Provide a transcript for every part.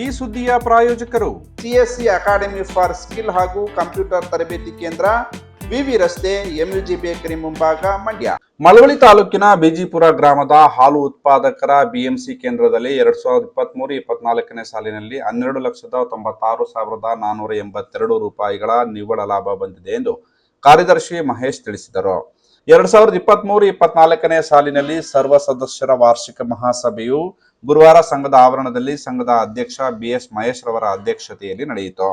ಈ ಸುದ್ದಿಯ ಪ್ರಾಯೋಜಕರು ಸಿಎಸ್ಸಿ ಅಕಾಡೆಮಿ ಫಾರ್ ಸ್ಕಿಲ್ ಹಾಗೂ ಕಂಪ್ಯೂಟರ್ ತರಬೇತಿ ಕೇಂದ್ರ ವಿವಿ ರಸ್ತೆ ಎಂಯುಜಿ ಬೇಕರಿ ಮುಂಭಾಗ ಮಂಡ್ಯ. ಮಳವಳ್ಳಿ ತಾಲೂಕಿನ ಬಿಜಿಪುರ ಗ್ರಾಮದ ಹಾಲು ಉತ್ಪಾದಕರ ಬಿಎಂಸಿ ಕೇಂದ್ರದಲ್ಲಿ ಎರಡ್ ಸಾವಿರದ ಇಪ್ಪತ್ತ್ ಮೂರು ಇಪ್ಪತ್ನಾಲ್ಕನೇ ಸಾಲಿನಲ್ಲಿ ಹನ್ನೆರಡು ಲಕ್ಷದ ತೊಂಬತ್ತಾರು ಸಾವಿರದ ನಾನ್ನೂರ ಎಂಬತ್ತೆರಡು ರೂಪಾಯಿಗಳ ನಿವ್ವಳ ಲಾಭ ಬಂದಿದೆ ಎಂದು ಕಾರ್ಯದರ್ಶಿ ಮಹೇಶ್ ತಿಳಿಸಿದರು. ಎರಡ್ ಸಾವಿರದ ಇಪ್ಪತ್ತ್ ಮೂರು ಇಪ್ಪತ್ನಾಲ್ಕನೇ ಸಾಲಿನಲ್ಲಿ ಸರ್ವ ಸದಸ್ಯರ ವಾರ್ಷಿಕ ಮಹಾಸಭೆಯು ಗುರುವಾರ ಸಂಘದ ಆವರಣದಲ್ಲಿ ಸಂಘದ ಅಧ್ಯಕ್ಷ ಬಿಎಸ್ ಮಹೇಶ್ ರವರ ಅಧ್ಯಕ್ಷತೆಯಲ್ಲಿ ನಡೆಯಿತು.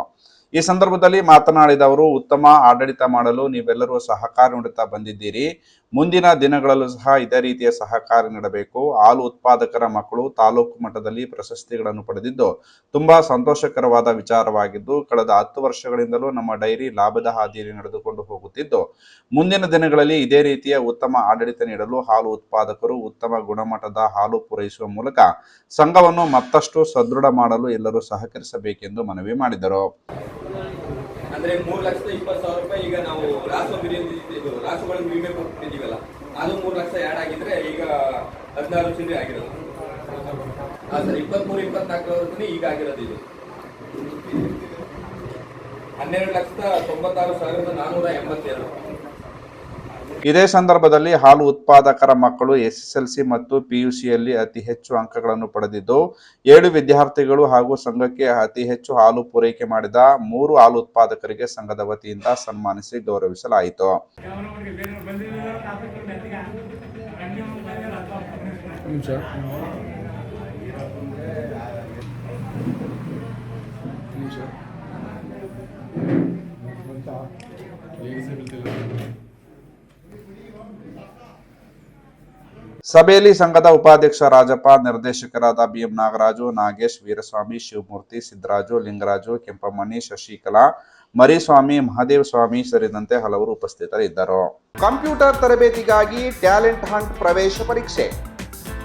ಈ ಸಂದರ್ಭದಲ್ಲಿ ಮಾತನಾಡಿದ ಅವರು, ಉತ್ತಮ ಆಡಳಿತ ಮಾಡಲು ನೀವೆಲ್ಲರೂ ಸಹಕಾರ ನೀಡುತ್ತಾ ಬಂದಿದ್ದೀರಿ. ಮುಂದಿನ ದಿನಗಳಲ್ಲೂ ಸಹ ಇದೇ ರೀತಿಯ ಸಹಕಾರ ನೀಡಬೇಕು. ಹಾಲು ಉತ್ಪಾದಕರ ಮಕ್ಕಳು ತಾಲೂಕು ಮಟ್ಟದಲ್ಲಿ ಪ್ರಶಸ್ತಿಗಳನ್ನು ಪಡೆದಿದ್ದು ತುಂಬಾ ಸಂತೋಷಕರವಾದ ವಿಚಾರವಾಗಿದ್ದು, ಕಳೆದ ಹತ್ತು ವರ್ಷಗಳಿಂದಲೂ ನಮ್ಮ ಡೈರಿ ಲಾಭದ ಹಾದಿಯಲ್ಲಿ ನಡೆದುಕೊಂಡು ಹೋಗುತ್ತಿದ್ದು, ಮುಂದಿನ ದಿನಗಳಲ್ಲಿ ಇದೇ ರೀತಿಯ ಉತ್ತಮ ಆಡಳಿತ ನೀಡಲು ಹಾಲು ಉತ್ಪಾದಕರು ಉತ್ತಮ ಗುಣಮಟ್ಟದ ಹಾಲು ಪೂರೈಸುವ ಮೂಲಕ ಸಂಘವನ್ನು ಮತ್ತಷ್ಟು ಸದೃಢ ಮಾಡಲು ಎಲ್ಲರೂ ಸಹಕರಿಸಬೇಕೆಂದು ಮನವಿ ಮಾಡಿದರು. ಅಂದ್ರೆ ಮೂರ್ ಲಕ್ಷದ ಇಪ್ಪತ್ತು ಸಾವಿರ ರೂಪಾಯಿ ಈಗ ನಾವು ರಾಸು ಬಿರಿಯಾನಿ ಇದು ರಾಸುಗಳಿಗೆ ವಿಮೆ ಕೊಟ್ಟಿದ್ದೀವಲ್ಲ, ಅದು ಮೂರ್ ಲಕ್ಷ ಆ್ಯಡ್ ಆಗಿದ್ರೆ ಈಗ ಹದಿನಾರು ಚಿಲ್ಲರೆ ಆಗಿರೋದು. ಸರ್, ಇಪ್ಪತ್ಮೂರು, ಇಪ್ಪತ್ನಾಲ್ಕರವರೆಗೂ ಈಗ ಆಗಿರೋದು ಇದು. ಹನ್ನೆರಡು ಲಕ್ಷದ ತೊಂಬತ್ತಾರು ಸಾವಿರದ ನಾನ್ನೂರ ಎಂಬತ್ತೆರಡು ಇದೇ ಸಂದರ್ಭದಲ್ಲಿ ಹಾಲು ಉತ್ಪಾದಕರ ಮಕ್ಕಳು ಎಸ್ಎಸ್ಎಲ್ಸಿ ಮತ್ತು ಪಿಯುಸಿಯಲ್ಲಿ ಅತಿ ಹೆಚ್ಚು ಅಂಕಗಳನ್ನು ಪಡೆದಿದ್ದು, ಏಳು ವಿದ್ಯಾರ್ಥಿಗಳು ಹಾಗೂ ಸಂಘಕ್ಕೆ ಅತಿ ಹೆಚ್ಚು ಹಾಲು ಪೂರೈಕೆ ಮಾಡಿದ ಮೂರು ಹಾಲು ಉತ್ಪಾದಕರಿಗೆ ಸಂಘದ ವತಿಯಿಂದ ಸನ್ಮಾನಿಸಿ ಗೌರವಿಸಲಾಯಿತು. ಸಭೆಯಲ್ಲಿ ಸಂಘದ ಉಪಾಧ್ಯಕ್ಷ ರಾಜಪ್ಪ, ನಿರ್ದೇಶಕರಾದ ಬಿಎಂ ನಾಗರಾಜು, ನಾಗೇಶ್, ವೀರಸ್ವಾಮಿ, ಶಿವಮೂರ್ತಿ ಸಿದ್ದರಾಜು ಲಿಂಗರಾಜು, ಕೆಂಪಮಣಿ, ಶಶಿಕಲಾ, ಮರಿಸ್ವಾಮಿ, ಮಹಾದೇವ ಸ್ವಾಮಿ ಸೇರಿದಂತೆ ಹಲವರು ಉಪಸ್ಥಿತರಿದ್ದರು. ಕಂಪ್ಯೂಟರ್ ತರಬೇತಿಗಾಗಿ ಟ್ಯಾಲೆಂಟ್ ಹಂಟ್ ಪ್ರವೇಶ ಪರೀಕ್ಷೆ.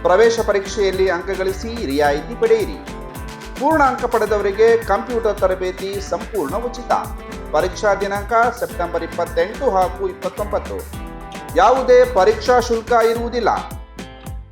ಪ್ರವೇಶ ಪರೀಕ್ಷೆಯಲ್ಲಿ ಅಂಕಗಳಿಸಿ ರಿಯಾಯಿತಿ ಪಡೆಯಿರಿ. ಪೂರ್ಣ ಅಂಕ ಪಡೆದವರಿಗೆ ಕಂಪ್ಯೂಟರ್ ತರಬೇತಿ ಸಂಪೂರ್ಣ ಉಚಿತ. ಪರೀಕ್ಷಾ ದಿನಾಂಕ ಸೆಪ್ಟೆಂಬರ್ ಇಪ್ಪತ್ತೆಂಟು ಹಾಗೂ ಇಪ್ಪತ್ತೊಂಬತ್ತು. ಯಾವುದೇ ಪರೀಕ್ಷಾ ಶುಲ್ಕ ಇರುವುದಿಲ್ಲ.